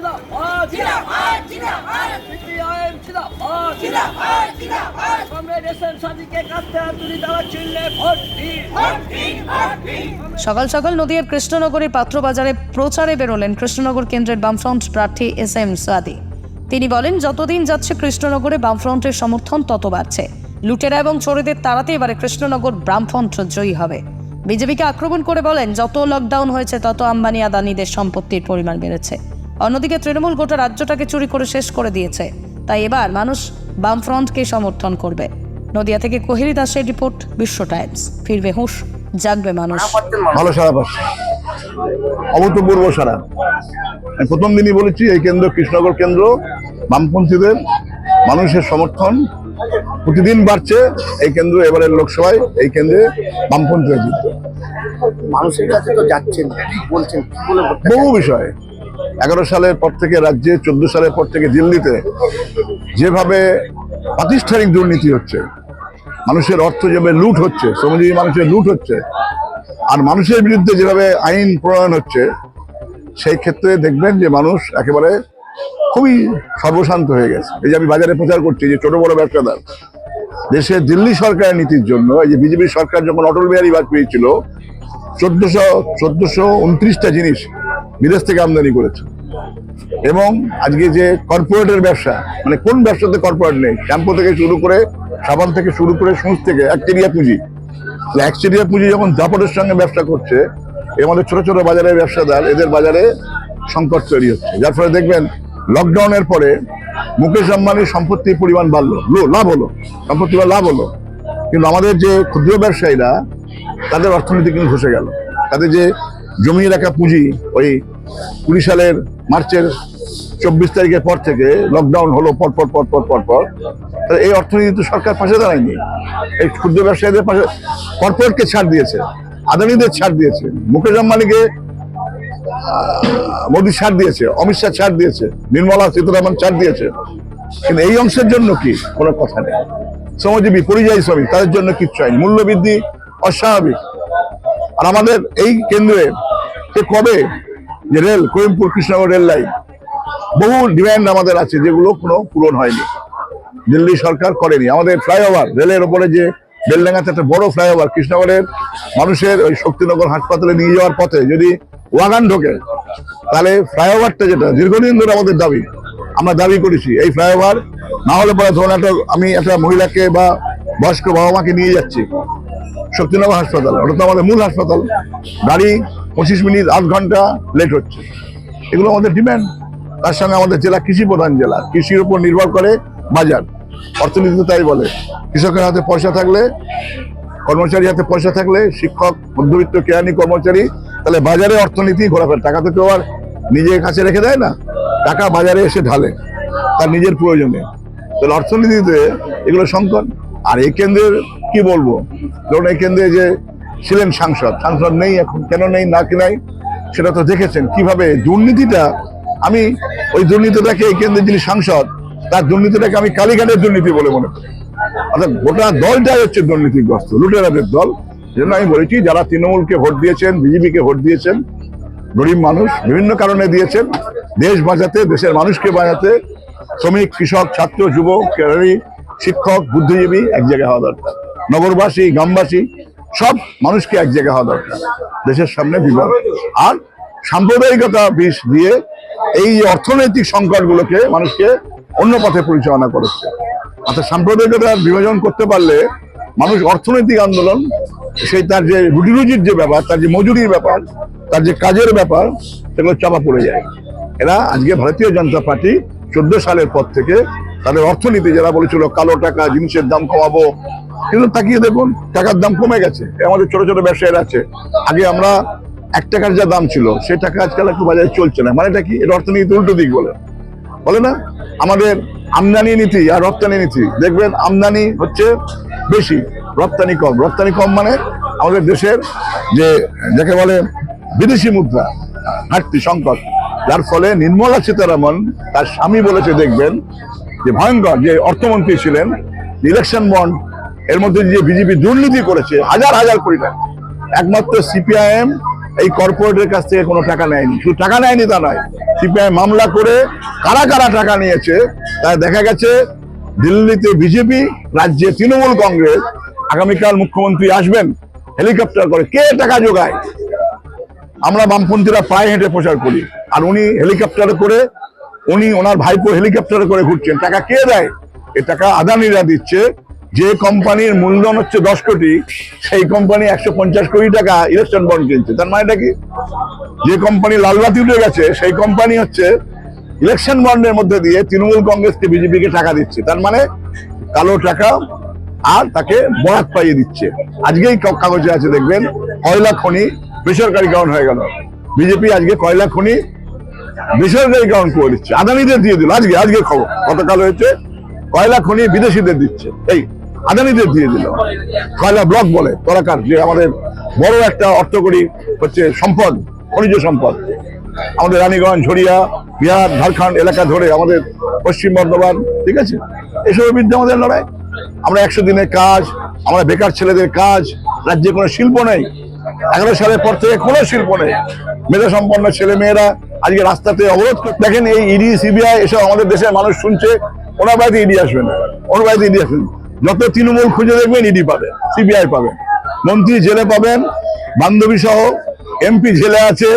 জিন্দাবাদ জিন্দাবাদ জিন্দাবাদ সিপিআইএম জিন্দাবাদ জিন্দাবাদ জিন্দাবাদ কমরেড এস এম সাদিকে কাঁদতে হাত তুলি তারা চিনলে ভোট দিন ভোট দিন ভোট দিন সকাল সকাল নদিয়ার কৃষ্ণনগরের পাত্রবাজারে প্রচারে বেরোলেন কৃষ্ণনগর কেন্দ্রের বামফ্রন্ট প্রার্থী এস এম সাদি। তিনি বলেন যতদিন যাচ্ছে কৃষ্ণনগরে বামফ্রন্টের সমর্থন তত বাড়ছে। লুটেরা এবং চোরেদের তাড়াতে এবারে কৃষ্ণনগর বামফ্রন্ট জয়ী হবে। বিজেপিকে আক্রমণ করে বলেন যত লকডাউন হয়েছে তত আম্বানি আদানিদের সম্পত্তির পরিমাণ বেড়েছে। অন্যদিকে তৃণমূল গোটা রাজ্যটাকে চুরি করে শেষ করে দিয়েছে। তাই এবার মানুষ বামফ্রন্টকে সমর্থন করবে। নদিয়া থেকে কোহেলি দাসের রিপোর্ট বিশ্ব টাইমস। ফিরবে হুঁশ জাগবে মানুষ। ভালো সারা পাচ্ছে। অভূতপূর্ব সারা। আমি প্রথম দিনই বলেছি এই কেন্দ্র কৃষ্ণনগর কেন্দ্র বামপন্থীদের মানুষের সমর্থন প্রতিদিন বাড়ছে। এই কেন্দ্র এবারের লোকসভায় এই কেন্দ্রে বামপন্থীরা জিতবে। মানুষের কাছে তো যাচ্ছেন বলছেন বহু বিষয়। এগারো সালের পর থেকে রাজ্যে, চোদ্দ সালের পর থেকে দিল্লিতে যেভাবে প্রাতিষ্ঠানিক দুর্নীতি হচ্ছে, মানুষের অর্থ যেভাবে লুট হচ্ছে, শ্রমজীবী মানুষের লুট হচ্ছে, আর মানুষের বিরুদ্ধে যেভাবে আইন প্রণয়ন হচ্ছে, সেই ক্ষেত্রে দেখবেন যে মানুষ একেবারে খুবই সর্বশান্ত হয়ে গেছে। এই যে আমি বাজারে প্রচার করছি, যে ছোট বড় ব্যবসাদার, দেশে দিল্লি সরকারের নীতির জন্য, এই যে বিজেপি সরকার যখন অটল বিহারী বাজপেয়ী ছিল, চোদ্দশো চোদ্দশো উনত্রিশটা জিনিস বিদেশ থেকে আমদানি করেছে। এবং আজকে যে কর্পোরেটের ব্যবসা মানে কোন ব্যবসাতে কর্পোরেট নেই, শ্যাম্পু থেকে শুরু করে, সাবান থেকে শুরু করে সুচ থেকে একচেরিয়া পুঁজি। একচেরিয়া পুঁজি যখন দাপটের সঙ্গে ব্যবসা করছে, এর ছোট ছোট বাজারের ব্যবসাদার, এদের বাজারে সংকট তৈরি হচ্ছে। যার ফলে দেখবেন, লকডাউনের পরে মুকেশ আম্বানির সম্পত্তির পরিমাণ বাড়লো। লো- লাভ হলো। সম্পত্তি বা লাভ হলো। কিন্তু আমাদের যে ক্ষুদ্র ব্যবসায়ীরা, তাদের অর্থনীতি কিন্তু ধসে গেল। তাদের যে জমি রাখা পুঁজি, ওই কুড়ি সালের মার্চের চব্বিশ তারিখের পর থেকে লকডাউন হলো, পর পর পর পর পর পর। এই অর্থনীতি তো সরকার পাশে দাঁড়ায়নি। এই ক্ষুদ্র ব্যবসায়ীদের পাশে কর্পোরেটকে ছাড় দিয়েছে, আদানিদের ছাড় দিয়েছে, মুকেশ আম্বানিকে মোদী ছাড় দিয়েছে, অমিত শাহ ছাড় দিয়েছে, নির্মলা সীতারামন ছাড় দিয়েছে। কিন্তু এই অংশের জন্য কি? কোনো কথা নেই। শ্রমজীবী, পরিযায়ী শ্রমিক, তাদের জন্য কিচ্ছু হয়নি। মূল্যবৃদ্ধি অস্বাভাবিক। আর আমাদের এই কেন্দ্রে কবে যে rail, Karimpur, Krishnanagar rail line, বহু ডিমান্ড আমাদের আছে যেগুলো কোনো পূরণ হয়নি। দিল্লি সরকার করেনি। আমাদের ফ্লাইওভার রেলের ওপরে যে বেলডাঙ্গাতে একটা বড় ফ্লাইওভার কৃষ্ণনগরের মানুষের ওই শক্তিনগর হাসপাতালে নিয়ে যাওয়ার পথে যদি ওয়াগান ঢোকে, তাহলে ফ্লাইওভারটা যেটা, দীর্ঘদিন ধরে আমাদের দাবি, আমরা দাবি করেছি, এই ফ্লাইওভার না হলে পরে ধরুন একটা, আমি একটা মহিলাকে বা বয়স্ক বাবা মাকে নিয়ে যাচ্ছি, শক্তিনগর হাসপাতাল, ওটা তো আমাদের মূল হাসপাতাল, গাড়ি পঁচিশ মিনিট, আধ ঘণ্টা লেট হচ্ছে। এগুলো আমাদের ডিমান্ড তার সঙ্গে আমাদের জেলা কৃষি প্রধান জেলা। কৃষির উপর নির্ভর করে বাজার। অর্থনীতি তাই বলে। কৃষকের হাতে পয়সা থাকলে কর্মচারী হাতে পয়সা থাকলে, শিক্ষক, মধ্যবিত্ত, কেরানি কর্মচারী, তাহলে বাজারে অর্থনীতি ঘোরাফেরা। টাকা তো কেউ আর নিজের কাছে রেখে দেয় না। টাকা বাজারে এসে ঢালে। তার নিজের প্রয়োজনে। তাহলে অর্থনীতিতে এগুলো সংকট। আর এই কেন্দ্রের কি বলব? ধরুন এই কেন্দ্রে যে ছিলেন সাংসদ। সাংসদ নেই এখন, কেন নেই, না কি নাই সেটা তো দেখেছেন। কীভাবে দুর্নীতিটা, আমি ওই দুর্নীতিটাকে এই কেন্দ্রের যিনি সাংসদ, তার দুর্নীতিটাকে আমি কালীঘাটের দুর্নীতি বলে মনে করি। অর্থাৎ গোটা দলটাই হচ্ছে দুর্নীতিগ্রস্ত, লুটেরাদের দল। যেজন্য আমি বলেছি, যারা তৃণমূলকে ভোট দিয়েছেন, বিজেপিকে ভোট দিয়েছেন, গরিব মানুষ বিভিন্ন কারণে দিয়েছেন, দেশ বাঁচাতে, দেশের মানুষকে বাঁচাতে, শ্রমিক, কৃষক, ছাত্র, যুবক শিক্ষক, বুদ্ধিজীবী, এক জায়গায় হওয়া দরকার। নগরবাসী, গ্রামবাসী সব মানুষকে এক জায়গায় হওয়া দরকার। দেশের সামনে বিপদ আর সাম্প্রদায়িকতা বিষ দিয়ে এই অর্থনৈতিক সংকটগুলোকে মানুষকে অন্য পথে পরিচালনা করেছে। অর্থাৎ সাম্প্রদায়িকতার বিভাজন করতে পারলে মানুষ অর্থনৈতিক আন্দোলন, সেই তার যে রুটি রুজির যে ব্যাপার, তার যে মজুরির ব্যাপার, তার যে কাজের ব্যাপার, সেগুলো চাপা পড়ে যায়। এরা আজকে ভারতীয় জনতা পার্টি চোদ্দ সালের পর থেকে তাদের অর্থনীতি যারা বলেছিল, কালো টাকা জিনিসের দাম কমাবো কিন্তু তাকিয়ে দেখুন, টাকার দাম কমে গেছে। আমাদের ছোট ছোট ব্যবসায়ীরা আছে। আগে আমরা এক টাকার যা দাম ছিল, সেই টাকা আজকাল একটু বাজারে চলছে না। মানেটা কি? এটা অর্থনীতি উল্টো দিক বলে। বলে না? আমাদের আমদানি নীতি আর রপ্তানি নীতি। দেখবেন, আমদানি হচ্ছে বেশি, রপ্তানি কম। রপ্তানি কম মানে আমাদের দেশের যে, যাকে বলে বিদেশি মুদ্রা, ঘাটতি, সংকট। যার ফলে নির্মলা সীতারামন তার স্বামী বলেছে, দেখবেন, যে ভয়ঙ্কর যে অর্থমন্ত্রী ছিলেন, ইলেকশন বন্ড এর মধ্যে যে বিজেপি দুর্নীতি করেছে, হাজার হাজার কোটি টাকা। একমাত্র সিপিআইএম এই কর্পোরেটের কাছ থেকে কোনো টাকা নেয়নি। শুধু টাকা নেয়নি তা নয় সিপিআই মামলা করে কারা কারা টাকা নিয়েছে, তা দেখা গেছে দিল্লিতে বিজেপি, রাজ্যে তৃণমূল কংগ্রেস, আগামীকাল মুখ্যমন্ত্রী আসবেন, হেলিকপ্টার করে। কে টাকা যোগায় আমরা বামপন্থীরা পায়ে হেঁটে প্রচার করি। আর উনি হেলিকপ্টারে করে, উনি ওনার ভাইপো হেলিকপ্টারে করে ঘুরছেন। টাকা কে দেয়? এ টাকা আদানিরা দিচ্ছে। যে কোম্পানির মূলধন হচ্ছে দশ কোটি, সেই কোম্পানি একশো পঞ্চাশ কোটি টাকা ইলেকশন বন্ড কিনছে। তার মানেটা কি? যে কোম্পানি লালবাতি উঠে গেছে, সেই কোম্পানি হচ্ছে ইলেকশন বন্ডের মধ্যে দিয়ে তৃণমূল কংগ্রেসকে বিজেপিকে টাকা দিচ্ছে। তার মানে কালো টাকা আর তাকে বরাত পাইয়ে দিচ্ছে। আজকেই কাগজে আছে, দেখবেন, কয়লা খনি বেসরকারীকরণ হয়ে গেল। বিজেপি আজকে কয়লা খনি বেসরকারীকরণ করে দিচ্ছে। আদানিদের দিয়ে দিল। আজকে আজকে খবর। গতকাল হয়েছে, কয়লা খনি বিদেশিদের দিচ্ছে। এই আদানিদের দিয়ে দিল। কয়লা ব্লক বলে, তরাকার, যে আমাদের বড় একটা অর্থকরী হচ্ছে সম্পদ, খনিজ সম্পদ। আমাদের রানীগঞ্জ ঝরিয়া বিহার, ঝাড়খণ্ড এলাকা ধরে আমাদের পশ্চিম বর্ধমান, ঠিক আছে? এসবের বিরুদ্ধে আমাদের লড়াই। আমরা একশো দিনের কাজ, আমরা বেকার ছেলেদের কাজ, রাজ্যে কোনো শিল্প নেই। এগারো সালের পর থেকে কোনো শিল্প নেই। মেধা সম্পন্ন ছেলে মেয়েরা আজকে রাস্তাতে অবরোধ দেখেন এই ইডি, সিবিআই, এসব আমাদের দেশের মানুষ শুনছে, ওনার বাড়িতে ইডি আসবে না, ওনার বাড়িতে ইডি আসবে না। যত তৃণমূল খুঁজে দেখবেন ইডি পাবেন সিবিআই পাবেন। মন্ত্রী জেলে পাবেন বান্ধবী সহ এমপি জেলে আছে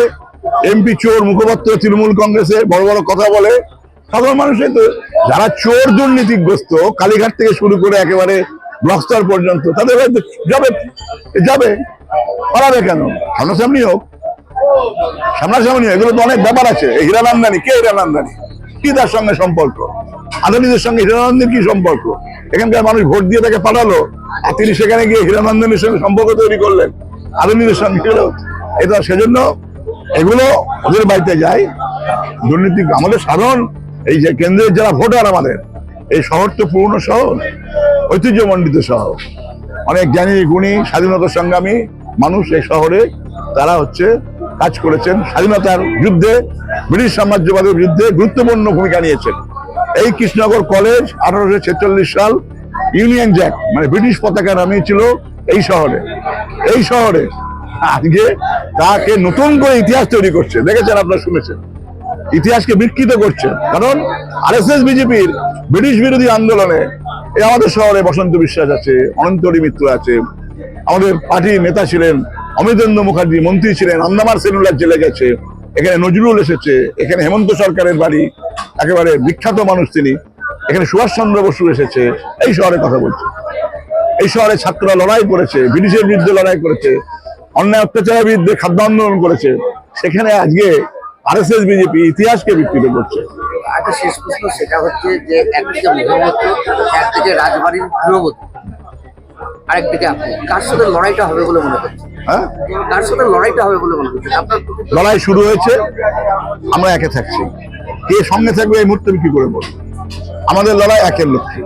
এমপি চোর মুখপাত্র তৃণমূল কংগ্রেসে বড় বড় কথা বলে। সাধারণ মানুষের তো যারা চোর দুর্নীতিগ্রস্ত কালীঘাট থেকে শুরু করে একেবারে ব্লক স্তর পর্যন্ত তাদের যাবে যাবে পালাবে কেন? সামনাসামনি হোক। সামনাসামনি হোক, এগুলো তো অনেক ব্যাপার আছে। এই হীরানন্দানি কে হীরানন্দানি? কি তার সঙ্গে সম্পর্ক? আদানিদের সঙ্গে হীরানন্দের কি সম্পর্ক? এখানকার মানুষ ভোট দিয়ে তাকে পাঠালো, আর তিনি সেখানে গিয়ে হীরানন্দানির সঙ্গে সম্পর্ক তৈরি করলেন। আদানিদের সঙ্গে এটা সেজন্য এগুলো ওদের বাড়িতে যায়। দুর্নীতি আমাদের সাধারণ এই যে কেন্দ্রের যারা ভোটার আমাদের, এই শহর তো পুরনো শহর, ঐতিহ্যমণ্ডিত শহর। অনেক জ্ঞানী, গুণী, স্বাধীনতা সংগ্রামী মানুষ এই শহরে, তারা হচ্ছে কাজ করেছেন স্বাধীনতার যুদ্ধে, ব্রিটিশ সাম্রাজ্যবাদের বিরুদ্ধে গুরুত্বপূর্ণ ভূমিকা নিয়েছেন। এই কৃষ্ণনগর কলেজ আঠারোশো ছেচল্লিশ সাল ইউনিয়ন জ্যাক মানে ব্রিটিশ পতাকা নামিয়েছিল এই শহরে। এই শহরে আজকে তাকে নতুন করে ইতিহাস তৈরি করছে। দেখেছেন আপনারা, শুনেছেন। ইতিহাসকে বিকৃত করছে। কারণ আরএসএস বিজেপির ব্রিটিশ বিরোধী আন্দোলনে আমাদের শহরে বসন্ত বিশ্বাস আছে, অনন্তরী মিত্র আছে। আমাদের পার্টির নেতা ছিলেন অমিতেন্দ্র মুখার্জি, মন্ত্রী ছিলেন আন্দামার সেলুলার জেলে গেছে। এখানে নজরুল এসেছে, এখানে হেমন্ত সরকারের বাড়ি, একেবারে বিখ্যাত মানুষ তিনি। এখানে সুভাষচন্দ্র বসু এসেছে, এই শহরে কথা বলছে। এই শহরে ছাত্ররা লড়াই করেছে, ব্রিটিশের বিরুদ্ধে লড়াই করেছে, অন্যায় অত্যাচারের বিরুদ্ধে খাদ্য আন্দোলন করেছে। সেখানে আজকে আরএসএস, বিজেপি ইতিহাসকে বিকৃত করছে। একটা শেষ প্রশ্ন সেটা হচ্ছে যে একদিকে একদিকে রাজবাড়ির আরেকদিকে আপনি। কার সাথে লড়াইটা হবে বলে মনে করছেন? হ্যাঁ? লড়াই শুরু হয়েছে আমরা একে থাকছি। কে সঙ্গে থাকবে এই মুহূর্তে আমি কি করে বলব? আমাদের লড়াই একের লক্ষ্যে